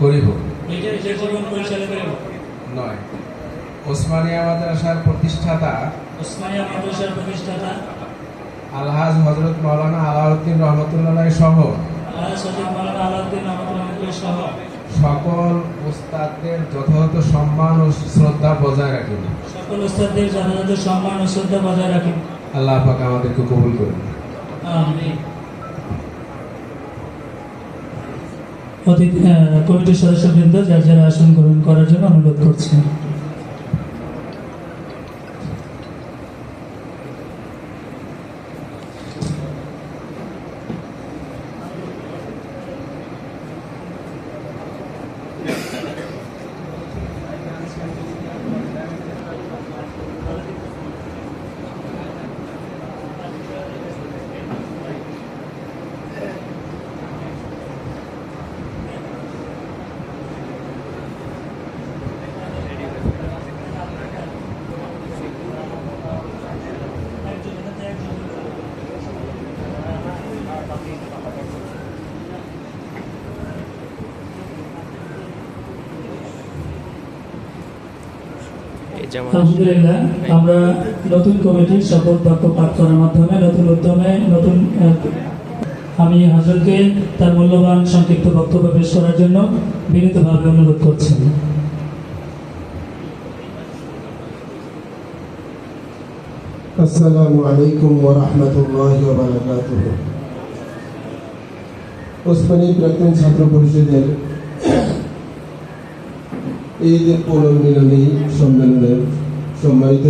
করিব। নয়। ওসমানিয়া মাদ্রাসার প্রতিষ্ঠাতা ওসমানিয়া মাদ্রাসার প্রতিষ্ঠাতা আলহাজ হজরত মাওলানা আলাউদ্দিন রহমতুল্লাহ সহ সকল উস্তাদদের যথাযথ সম্মান ও শ্রদ্ধা বজায় রাখিব সকল উস্তাদদের যথাযথ সম্মান ও শ্রদ্ধা বজায় রাখেন। আল্লাহ পাক আমাদেরকে কবুল করুন। আমিন। আহ, কমিটির সদস্যবৃন্দ যার যারা আসন গ্রহণ করার জন্য অনুরোধ করছি। আলহামদুলিল্লাহ আমরা নতুন কমিটির শপথ বাক্য পাঠ করার মাধ্যমে নতুন উদ্যমে নতুন আমি হাজরকে তার মূল্যবান সংক্ষিপ্ত বক্তব্য পেশ করার জন্য বিনীতভাবে অনুরোধ করছি। আসসালামু আলাইকুম ওয়া রাহমাতুল্লাহি ওয়া বারাকাতুহু। ওসমানী প্রাক্তন ছাত্র পরিষদের এই যে পুনর্মিলনী সম্মেলনের সম্মানিত